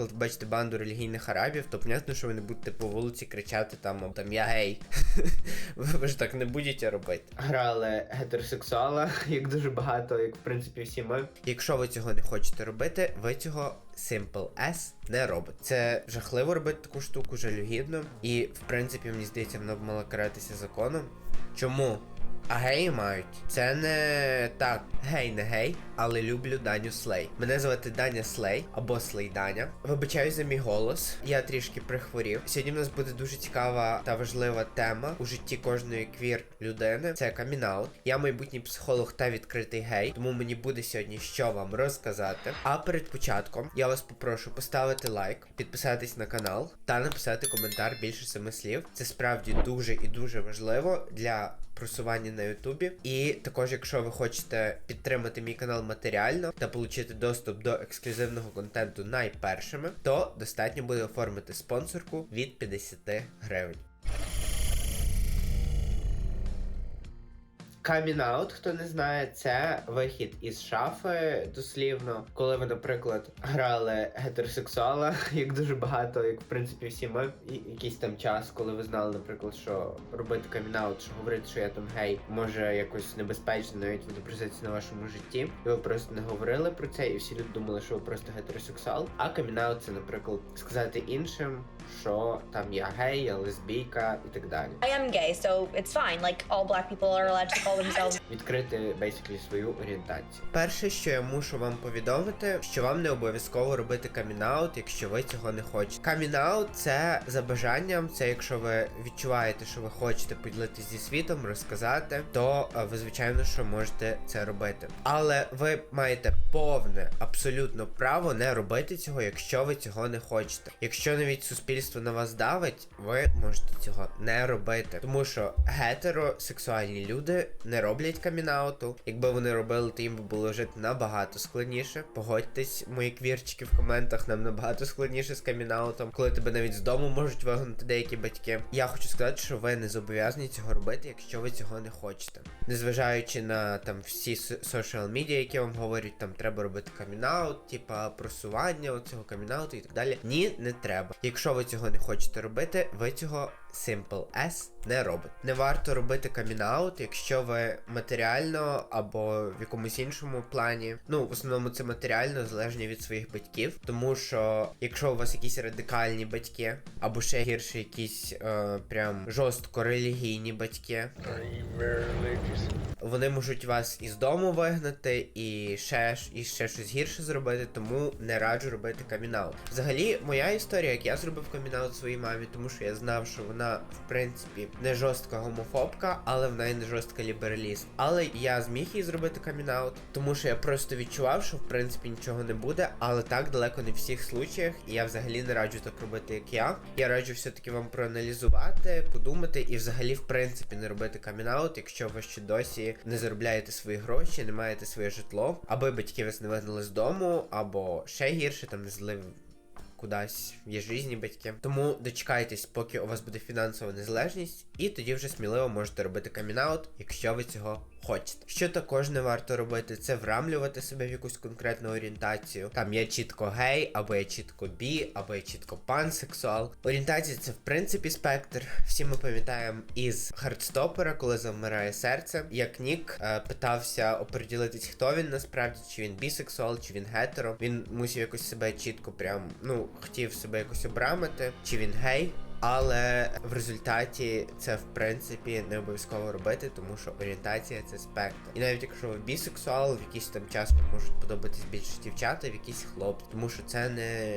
Коли бачите банду релігійних арабів, то понятно, що ви не будете по вулиці кричати там, там я гей. ви, ви ж так не будете робити. Грали гетеросексуала, як дуже багато, як в принципі всі ми. Якщо ви цього не хочете робити, ви цього Simple S не робите. Це жахливо робити таку штуку, жалюгідно. І в принципі, мені здається, воно б мало каратися законом. Чому? А геї мають. Це не так, гей, не гей, але люблю Даню Слей. Мене звати Даня Слей або Слей Даня. Вибачаю за мій голос. Я трішки прихворів. Сьогодні в нас буде дуже цікава та важлива тема у житті кожної квір людини. Це камінаут. Я майбутній психолог та відкритий гей, тому мені буде сьогодні що вам розказати. А перед початком я вас попрошу поставити лайк, підписатись на канал та написати коментар більше семи слів. Це справді дуже і дуже важливо для просування на Ютубі. І також, якщо ви хочете підтримати мій канал матеріально та отримати доступ до ексклюзивного контенту найпершими, то достатньо буде оформити спонсорку від 50 гривень. Камінаут, хто не знає, це вихід із шафи дослівно, коли ви, наприклад, грали гетеросексуала, як дуже багато, як в принципі всі ми, якийсь там час, коли ви знали, наприклад, що робити камінаут, що говорити, що я там гей, може якось небезпечно навіть відобразитися на вашому житті. І ви просто не говорили про це, і всі люди думали, що ви просто гетеросексуал. А камінаут це, наприклад, сказати іншим, що там я гей, я лесбійка і так далі. I am gay, so it's fine. Like all black people are allowed to call themselves відкрити basically свою орієнтацію. Перше, що я мушу вам повідомити, що вам не обов'язково робити камінаут, якщо ви цього не хочете. Камінаут це за бажанням, це якщо ви відчуваєте, що ви хочете поділитися зі світом, розказати, то е, ви звичайно що можете це робити. Але ви маєте повне, абсолютно право не робити цього, якщо ви цього не хочете. Якщо навіть суспільство на вас давить, ви можете цього не робити, тому що гетеросексуальні люди не роблять камінауту. Якби вони робили, то їм би було жити набагато складніше. Погодьтесь, мої квірчики в коментах, нам набагато складніше з камінаутом, коли тебе навіть з дому можуть вигнати деякі батьки. Я хочу сказати, що ви не зобов'язані цього робити, якщо ви цього не хочете. Незважаючи на там всі соціал медіа, які вам говорять, там треба робити камінаут, типа просування оцього камінауту і так далі. Ні, не треба. Якщо ви цього не хочете робити, ви цього Simple S не робить. Не варто робити камінаут, якщо ви матеріально або в якомусь іншому плані. Ну, в основному це матеріально залежні від своїх батьків. Тому що якщо у вас якісь радикальні батьки, або ще гірше, якісь е, прям жорстко релігійні батьки. Вони можуть вас із дому вигнати і ще і ще щось гірше зробити, тому не раджу робити камінаут. Взагалі, моя історія, як я зробив камінаут своїй мамі, тому що я знав, що вона в принципі не жорстка гомофобка, але вона і не жорстка лібераліст. Але я зміг їй зробити камінаут, тому що я просто відчував, що в принципі нічого не буде, але так далеко не в всіх случаях. І я взагалі не раджу так робити, як я. Я раджу все-таки вам проаналізувати, подумати і взагалі, в принципі, не робити камінаут, якщо ви ще досі не заробляєте свої гроші, не маєте своє житло, або батьки вас не вигнали з дому, або ще гірше, там не злив кудись є різні батьки. Тому дочекайтесь, поки у вас буде фінансова незалежність, і тоді вже сміливо можете робити камінаут, якщо ви цього хочете. Що також не варто робити, це врамлювати себе в якусь конкретну орієнтацію. Там я чітко гей, або я чітко бі, або я чітко пансексуал. Орієнтація це в принципі спектр. Всі ми пам'ятаємо із хардстопера, коли завмирає серце. Як Нік е, питався оприділитись, хто він насправді, чи він бісексуал, чи він гетеро. Він мусив якось себе чітко прям, ну, хотів себе якось обрамити, чи він гей. Але в результаті це в принципі не обов'язково робити, тому що орієнтація це спектр. І навіть якщо ви бісексуал, в якийсь там час можуть подобатись більше дівчата, в якісь хлопці, тому що це не.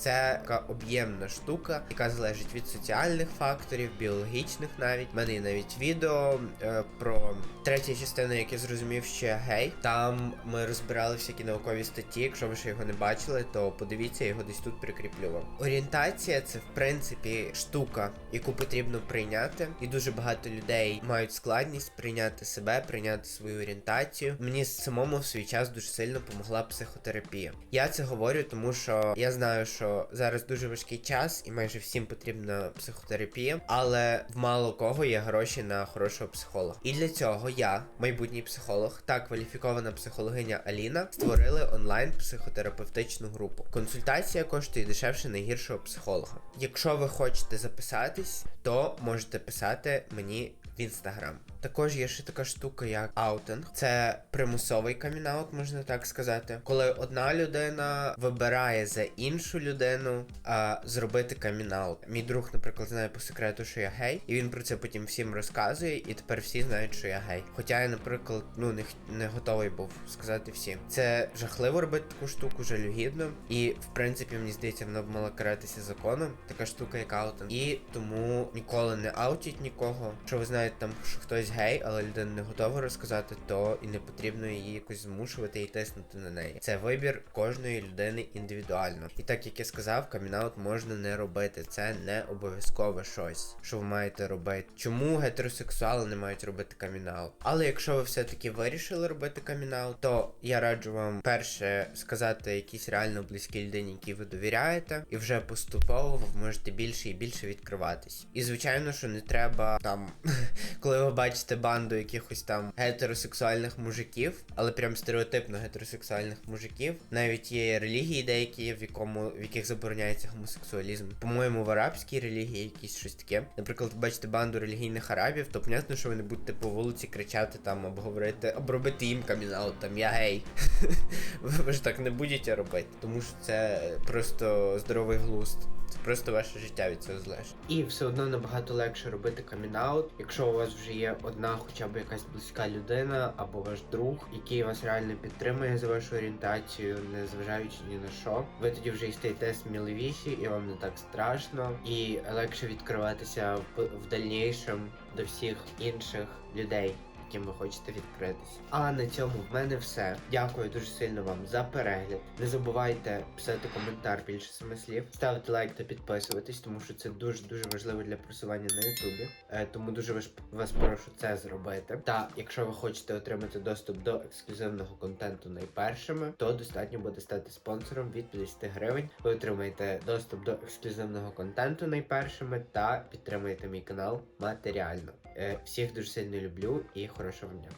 Це така об'ємна штука, яка залежить від соціальних факторів, біологічних навіть. У мене є навіть відео е, про третя частина, як я зрозумів, ще гей. Там ми розбирали всякі наукові статті. Якщо ви ще його не бачили, то подивіться, я його десь тут прикріплю вам. Орієнтація це в принципі штука, яку потрібно прийняти, і дуже багато людей мають складність прийняти себе, прийняти свою орієнтацію. Мені самому в свій час дуже сильно допомогла психотерапія. Я це говорю, тому що я знаю, що зараз дуже важкий час, і майже всім потрібна психотерапія, але в мало кого є гроші на хорошого психолога. І для цього я, майбутній психолог та кваліфікована психологиня Аліна, створили онлайн психотерапевтичну групу. Консультація коштує дешевше найгіршого психолога. Якщо ви хочете записатись, то можете писати мені в інстаграм. Також є ще така штука, як аутинг. Це примусовий камінаут, можна так сказати. Коли одна людина вибирає за іншу людину а, зробити камінаут. Мій друг, наприклад, знає по секрету, що я гей, і він про це потім всім розказує, і тепер всі знають, що я гей. Хоча я, наприклад, ну не, не готовий був сказати всім. Це жахливо робити таку штуку, жалюгідно. І в принципі, мені здається, вона б мала каратися законом. Така штука, як аутинг. І тому ніколи не аутіть нікого. Якщо ви знаєте там, що хтось гей, але людина не готова розказати, то і не потрібно її якось змушувати і тиснути на неї. Це вибір кожної людини індивідуально. І так як я сказав, камінаут можна не робити. Це не обов'язкове щось, що ви маєте робити. Чому гетеросексуали не мають робити камінаут? Але якщо ви все-таки вирішили робити камінаут, то я раджу вам перше сказати якійсь реально близькій людині, якій ви довіряєте, і вже поступово ви можете більше і більше відкриватись. І звичайно, що не треба там, коли ви бачите банду якихось там гетеросексуальних мужиків, але прям стереотипно гетеросексуальних мужиків. Навіть є релігії деякі, в якому в яких забороняється гомосексуалізм. По-моєму, в арабській релігії якісь щось таке. Наприклад, ви бачите банду релігійних арабів, то понятно, що ви не будете по вулиці кричати там або говорити, або їм камінаут, там я гей. ви ж так не будете робити, тому що це просто здоровий глузд. Це просто ваше життя від цього залежить. І все одно набагато легше робити камінаут, якщо у вас вже є одна, хоча б якась близька людина або ваш друг, який вас реально підтримує за вашу орієнтацію, не зважаючи ні на що. Ви тоді вже і стаєте сміливіші, і вам не так страшно, і легше відкриватися в, в дальнішому до всіх інших людей яким ви хочете відкритись. А на цьому в мене все. Дякую дуже сильно вам за перегляд. Не забувайте писати коментар більше семи слів, ставити лайк та підписуватись, тому що це дуже дуже важливо для просування на Ютубі. Е, тому дуже вас прошу це зробити. Та якщо ви хочете отримати доступ до ексклюзивного контенту найпершими, то достатньо буде стати спонсором від 50 гривень. Ви отримаєте доступ до ексклюзивного контенту найпершими та підтримуєте мій канал матеріально. Е, всіх дуже сильно люблю і хорошого дня.